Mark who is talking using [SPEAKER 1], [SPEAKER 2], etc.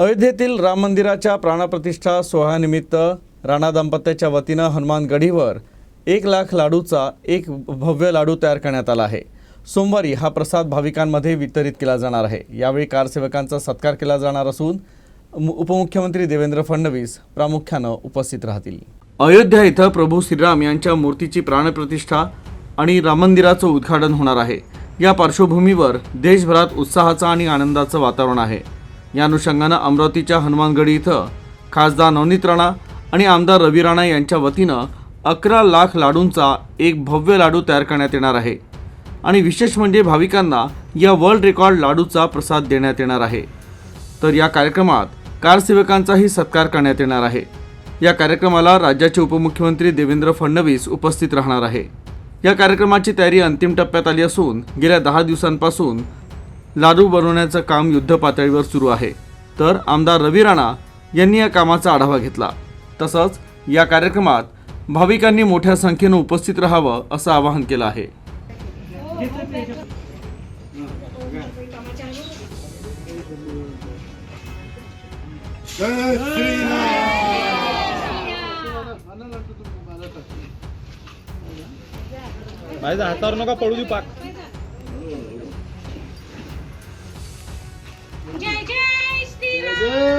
[SPEAKER 1] अयोध्येतील राम मंदिराच्या प्राणप्रतिष्ठा सोहळ्यानिमित्त राणा दाम्पत्याच्या वतीनं हनुमान गढीवर एक लाख लाडूचा एक भव्य लाडू तयार करण्यात आला आहे. सोमवारी हा प्रसाद भाविकांमध्ये वितरित केला जाणार आहे. यावेळी कारसेवकांचा सत्कार केला जाणार असून उपमुख्यमंत्री देवेंद्र फडणवीस प्रामुख्यानं उपस्थित राहतील. अयोध्या इथं प्रभू श्रीराम यांच्या मूर्तीची प्राणप्रतिष्ठा आणि राम मंदिराचं उद्घाटन होणार आहे. या पार्श्वभूमीवर देशभरात उत्साहाचं आणि आनंदाचं वातावरण आहे. या अनुषंगानं अमरावतीच्या हनुमानगडी इथं खासदार नवनीत राणा आणि आमदार रवी राणा यांच्या वतीनं अकरा लाख लाडूंचा एक भव्य लाडू तयार करण्यात येणार आहे. आणि विशेष म्हणजे भाविकांना या वर्ल्ड रेकॉर्ड लाडूचा प्रसाद देण्यात येणार आहे. तर या कार्यक्रमात कारसेवकांचाही सत्कार करण्यात येणार आहे. या कार्यक्रमाला राज्याचे उपमुख्यमंत्री देवेंद्र फडणवीस उपस्थित राहणार आहे. या कार्यक्रमाची तयारी अंतिम टप्प्यात आली असून गेल्या दहा दिवसांपासून लाडू बनवण्याचं काम युद्ध पातळीवर सुरू आहे. तर आमदार रवी राणा यांनी या कामाचा आढावा घेतला. तसंच या कार्यक्रमात भाविकांनी मोठ्या संख्येनं उपस्थित राहावं असं आवाहन केलं आहे.
[SPEAKER 2] हातावर नका पडू पाक.
[SPEAKER 3] good.